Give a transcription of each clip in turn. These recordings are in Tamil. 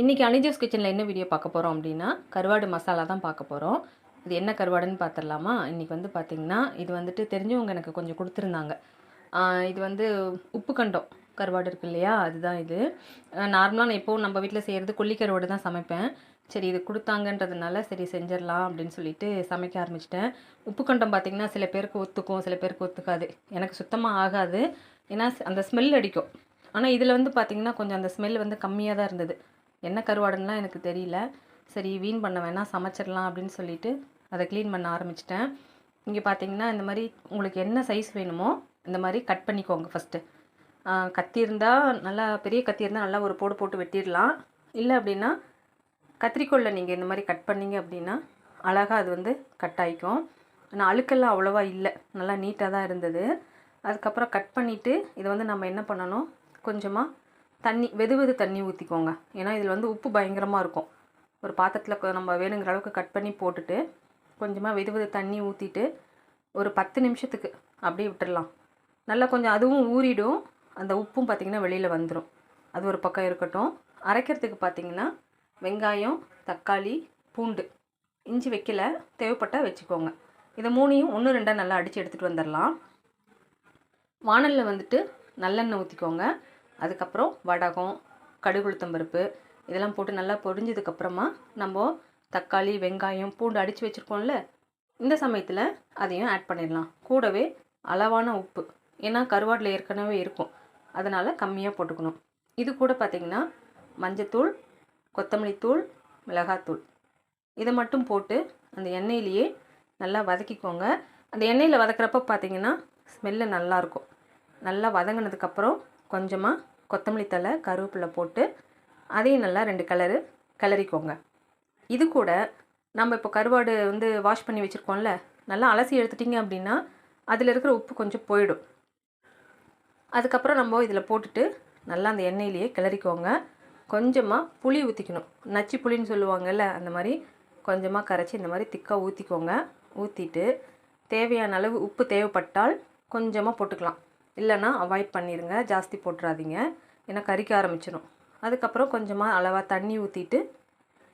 இன்றைக்கி அனிஜோஸ் கிச்சனில் என்ன வீடியோ பார்க்க போகிறோம் அப்படின்னா கருவாடு மசாலா தான் பார்க்க போகிறோம் இது என்ன கருவாடுன்னு பார்த்துடலாமா? இன்றைக்கி வந்து பார்த்திங்கன்னா இது வந்துட்டு தெரிஞ்சவங்க எனக்கு கொஞ்சம் கொடுத்துருந்தாங்க. இது வந்து உப்பு கண்டம் கருவாடு இருக்கு இல்லையா? அதுதான் இது. நார்மலாக நான் எப்போவும் நம்ம வீட்டில் செய்கிறது கொல்லி கருவாடு தான் சமைப்பேன். சரி இது கொடுத்தாங்கன்றதுனால சரி செஞ்சிடலாம் அப்படின்னு சொல்லிட்டு சமைக்க ஆரம்பிச்சிட்டேன். உப்பு கண்டம் பார்த்திங்கன்னா சில பேருக்கு ஒத்துக்கும் சில பேருக்கு ஒத்துக்காது. எனக்கு சுத்தமாக ஆகாது. ஏன்னா அந்த ஸ்மெல் அடிக்கும். ஆனால் இதில் வந்து பார்த்திங்கன்னா கொஞ்சம் அந்த ஸ்மெல் வந்து கம்மியாக தான் இருந்தது. என்ன கருவாடுன்னுலாம் எனக்கு தெரியல. சரி வீண் பண்ண வேணாம் சமைச்சிடலாம் அப்படின்னு சொல்லிட்டு அதை க்ளீன் பண்ண ஆரம்பிச்சிட்டேன். இங்கே பார்த்தீங்கன்னா இந்த மாதிரி உங்களுக்கு என்ன சைஸ் வேணுமோ இந்த மாதிரி கட் பண்ணிக்கோங்க ஃபஸ்ட்டு கத்தி இருந்தால் நல்லா பெரிய கத்தி இருந்தால் நல்லா ஒரு போடு போட்டு வெட்டிடலாம். இல்லை அப்படின்னா கத்திரிக்கோலில் நீங்கள் இந்த மாதிரி கட் பண்ணீங்க அப்படின்னா அழகாக அது வந்து கட் ஆகிக்கும் ஆனால் அழுக்கெல்லாம் அவ்வளோவா இல்லை. நல்லா நீட்டாக தான் இருந்தது. அதுக்கப்புறம் கட் பண்ணிவிட்டு இதை வந்து நம்ம என்ன பண்ணணும்? கொஞ்சமாக தண்ணி வெது வெது தண்ணி ஊற்றிக்கோங்க ஏன்னா இதில் வந்து உப்பு பயங்கரமாக இருக்கும். ஒரு பாத்திரத்தில் நம்ம வேணுங்கிற அளவுக்கு கட் பண்ணி போட்டுட்டு கொஞ்சமாக வெது வெது தண்ணி ஊற்றிட்டு ஒரு பத்து நிமிஷத்துக்கு அப்படியே விட்டுடலாம் நல்லா கொஞ்சம் அதுவும் ஊறிடும். அந்த உப்பும் பார்த்திங்கன்னா வெளியில் வந்துடும் அது ஒரு பக்கம் இருக்கட்டும். அரைக்கிறதுக்கு பார்த்திங்கன்னா வெங்காயம் தக்காளி பூண்டு இஞ்சி வைக்கல தேவைப்பட்டால் வச்சுக்கோங்க. இதை மூணையும் ஒன்று ரெண்டாக நல்லா அடித்து எடுத்துகிட்டு வந்துடலாம் வானலில் வந்துட்டு நல்லெண்ணெய் ஊற்றிக்கோங்க அதுக்கப்புறம் வடகம் கடுகுளுத்தம் பருப்பு இதெல்லாம் போட்டு நல்லா பொரிஞ்சதுக்கப்புறமா நம்ம தக்காளி வெங்காயம் பூண்டு அடித்து வச்சுருக்கோம்ல இந்த சமயத்தில் அதையும் ஆட் பண்ணிடலாம். கூடவே அளவான உப்பு ஏன்னா கருவாட்டில் ஏற்கனவே இருக்கும். அதனால் கம்மியாக போட்டுக்கணும். இது கூட பார்த்திங்கன்னா மஞ்சத்தூள் கொத்தமல்லி தூள் மிளகாத்தூள். இதை மட்டும் போட்டு அந்த எண்ணெயிலேயே நல்லா வதக்கிக்கோங்க. அந்த எண்ணெயில் வதக்கிறப்ப பார்த்தீங்கன்னா ஸ்மெல்லு நல்லாயிருக்கும் நல்லா வதங்கினதுக்கப்புறம் கொஞ்சமாக கொத்தமல்லி தழை கருவேப்பிலை போட்டு அதையும் நல்லா ரெண்டு கலரு கிளறிக்கோங்க. இது கூட நம்ம இப்போ கருவாடு வந்து வாஷ் பண்ணி வச்சுருக்கோம்ல நல்லா அலசி எடுத்துட்டிங்க அப்படின்னா அதில் இருக்கிற உப்பு கொஞ்சம் போயிடும். அதுக்கப்புறம் நம்ம இதில் போட்டுட்டு நல்லா அந்த எண்ணெயிலேயே கிளறிக்கோங்க. கொஞ்சமாக புளி ஊற்றிக்கணும் நச்சு புளின்னு சொல்லுவாங்கல்ல அந்த மாதிரி கொஞ்சமாக கரைச்சி இந்த மாதிரி திக்காக ஊற்றிக்கோங்க ஊற்றிட்டு தேவையான அளவு உப்பு தேவைப்பட்டால் கொஞ்சமாக போட்டுக்கலாம். இல்லைன்னா அவாய்ட் பண்ணிடுங்க ஜாஸ்தி போட்டுறாதீங்க. ஏன்னா கறிக்க ஆரம்பிச்சிடும் அதுக்கப்புறம் கொஞ்சமாக அளவாக தண்ணி ஊற்றிட்டு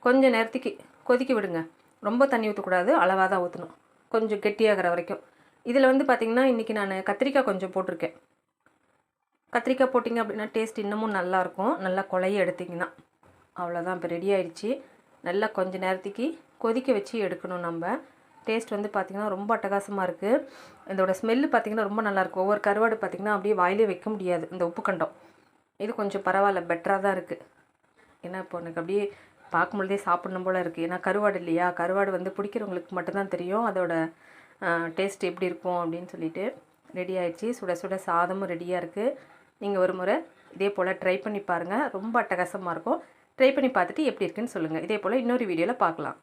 கொஞ்சம் நேரத்துக்கு கொதிக்க விடுங்க. ரொம்ப தண்ணி ஊற்றக்கூடாது அளவாக தான் ஊற்றணும் கொஞ்சம் கெட்டியாகிற வரைக்கும். இதில் வந்து பார்த்திங்கன்னா இன்றைக்கி நான் கத்திரிக்காய் கொஞ்சம் போட்டிருக்கேன். கத்திரிக்காய் போட்டிங்க அப்படின்னா டேஸ்ட் இன்னமும் நல்லாயிருக்கும் நல்லா கொலைய எடுத்திங்கன்னா. அவ்வளோதான் இப்போ ரெடி ஆயிடுச்சு. நல்லா கொஞ்சம் நேரத்துக்கு கொதிக்க வச்சு எடுக்கணும் நம்ம. டேஸ்ட் வந்து பார்த்திங்கன்னா ரொம்ப அட்டகாசமாக இருக்குது இதோட ஸ்மெல்லு பார்த்திங்கன்னா ரொம்ப நல்லாயிருக்கும் ஒவ்வொரு கருவாடு பார்த்திங்கன்னா அப்படியே வாயிலே வைக்க முடியாது. இந்த உப்பு கண்டம். இது கொஞ்சம் பரவாயில்ல பெட்டராக தான் இருக்குது ஏன்னா இப்போ எனக்கு அப்படியே பார்க்கும்பொழுதே சாப்பிடணும் போல் இருக்குது ஏன்னா கருவாடு இல்லையா? கருவாடு வந்து பிடிக்கிறவங்களுக்கு மட்டும்தான் தெரியும். அதோட டேஸ்ட் எப்படி இருக்கும் அப்படின்னு சொல்லிட்டு ரெடி ஆயிடுச்சு. சுட சுட சாதமும் ரெடியாக இருக்குது நீங்கள் ஒரு முறை இதே போல் ட்ரை பண்ணி பாருங்கள் ரொம்ப அட்டகாசமாக இருக்கும். ட்ரை பண்ணி பார்த்துட்டு எப்படி இருக்குன்னு சொல்லுங்கள் இதே போல் இன்னொரு வீடியோவில் பார்க்கலாம்.